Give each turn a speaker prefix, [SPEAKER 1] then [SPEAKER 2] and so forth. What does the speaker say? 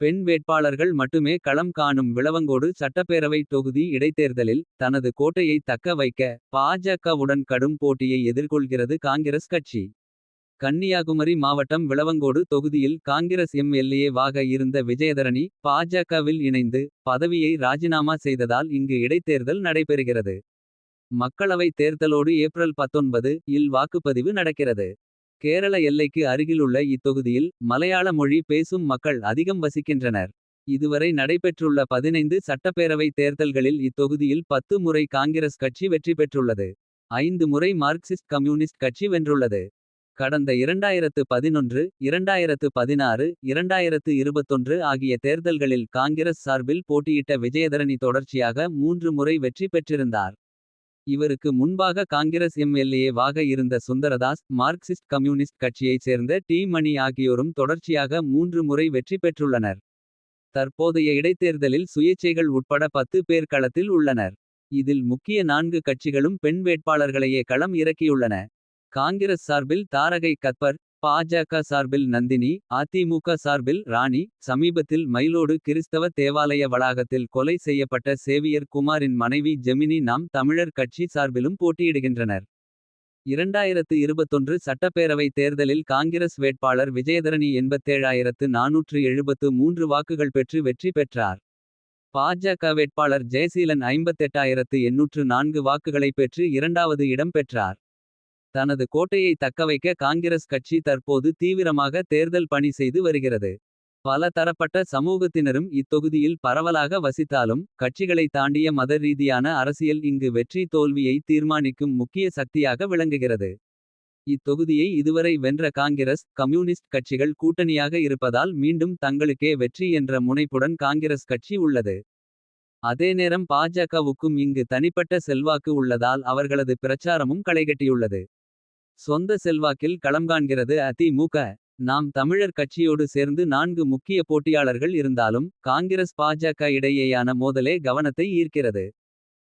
[SPEAKER 1] பெண் வேட்பாளர்கள் மட்டுமே களம் காணும் விளவங்கோடு சட்டப்பேரவை தொகுதி இடைத்தேர்தலில். தனது கோட்டையை தக்க வைக்க பாஜகவுடன் கடும் போட்டியை எதிர்கொள்கிறது காங்கிரஸ் கட்சி. கன்னியாகுமரி மாவட்டம் விளவங்கோடு தொகுதியில் காங்கிரஸ் எம்.எல்.ஏ வாக இருந்த விஜயதரணி. பாஜகவில் இணைந்து பதவியை ராஜினாமா செய்ததால் இங்கு இடைத்தேர்தல் நடைபெறுகிறது. மக்களவை தேர்தலோடு ஏப்ரல் 19 இல் வாக்குப்பதிவு நடக்கிறது. கேரள எல்லைக்கு அருகிலுள்ள இத்தொகுதியில் மலையாள மொழி பேசும் மக்கள் அதிகம் வசிக்கின்றனர். இதுவரை நடைபெற்றுள்ள 15 சட்டப்பேரவை தேர்தல்களில் இத்தொகுதியில் 10 முறை காங்கிரஸ் கட்சி வெற்றி பெற்றுள்ளது. ஐந்து முறை மார்க்சிஸ்ட் கம்யூனிஸ்ட் கட்சி வென்றுள்ளது. கடந்த 2011 2016 2021 ஆகிய தேர்தல்களில் காங்கிரஸ் சார்பில் போட்டியிட்ட விஜயதரணி தொடர்ச்சியாக மூன்று முறை வெற்றி பெற்றிருந்தார். இவருக்கு முன்பாக காங்கிரஸ் எம்.எல்.ஏ வாக இருந்த சுந்தரதாஸ். மார்க்சிஸ்ட் கம்யூனிஸ்ட் கட்சியைச் சேர்ந்த டி மணி ஆகியோரும் தொடர்ச்சியாக மூன்று முறை வெற்றி பெற்றுள்ளனர். தற்போதைய இடைத்தேர்தலில் சுயேச்சைகள் உட்பட பத்து பேர் களத்தில் உள்ளனர். இதில் முக்கிய நான்கு கட்சிகளும் பெண் வேட்பாளர்களையே களம் இறக்கியுள்ளன. காங்கிரஸ் சார்பில் தாரகை கத்பர். பாஜக சார்பில் நந்தினி அதிமுக சார்பில் ராணி. சமீபத்தில் மயிலோடு கிறிஸ்தவ தேவாலய வளாகத்தில் கொலை செய்யப்பட்ட சேவியர் குமாரின் மனைவி ஜெமினி நாம் தமிழர் கட்சி சார்பிலும் போட்டியிடுகின்றனர். 2021 சட்டப்பேரவை தேர்தலில் காங்கிரஸ் வேட்பாளர் விஜயதரணி 87473 வாக்குகள் பெற்று வெற்றி பெற்றார். பாஜக வேட்பாளர் ஜெயசீலன் 58804 வாக்குகளை பெற்று இரண்டாவது இடம் பெற்றார். தனது கோட்டையை தக்கவைக்க காங்கிரஸ் கட்சி தற்போது தீவிரமாக தேர்தல் பணி செய்து வருகிறது. பல தரப்பட்ட சமூகத்தினரும் இத்தொகுதியில் பரவலாக வசித்தாலும். கட்சிகளை தாண்டிய மத ரீதியான அரசியல் இங்கு வெற்றி தோல்வியை தீர்மானிக்கும் முக்கிய சக்தியாக விளங்குகிறது. இத்தொகுதியை இதுவரை வென்ற காங்கிரஸ் கம்யூனிஸ்ட் கட்சிகள் கூட்டணியாக இருப்பதால் மீண்டும் தங்களுக்கே வெற்றி என்ற முனைப்புடன் காங்கிரஸ் கட்சி உள்ளது. அதேநேரம் பாஜகவுக்கும் இங்கு தனிப்பட்ட செல்வாக்கு உள்ளதால் அவர்களது பிரச்சாரமும் களைகட்டியுள்ளது. சொந்த செல்வாக்கில் களம்காண்கிறது அ.தி.மு.க. நாம் தமிழர் கட்சியோடு சேர்ந்து நான்கு முக்கிய போட்டியாளர்கள் இருந்தாலும். காங்கிரஸ் பாஜக இடையேயான மோதலே கவனத்தை ஈர்க்கிறது.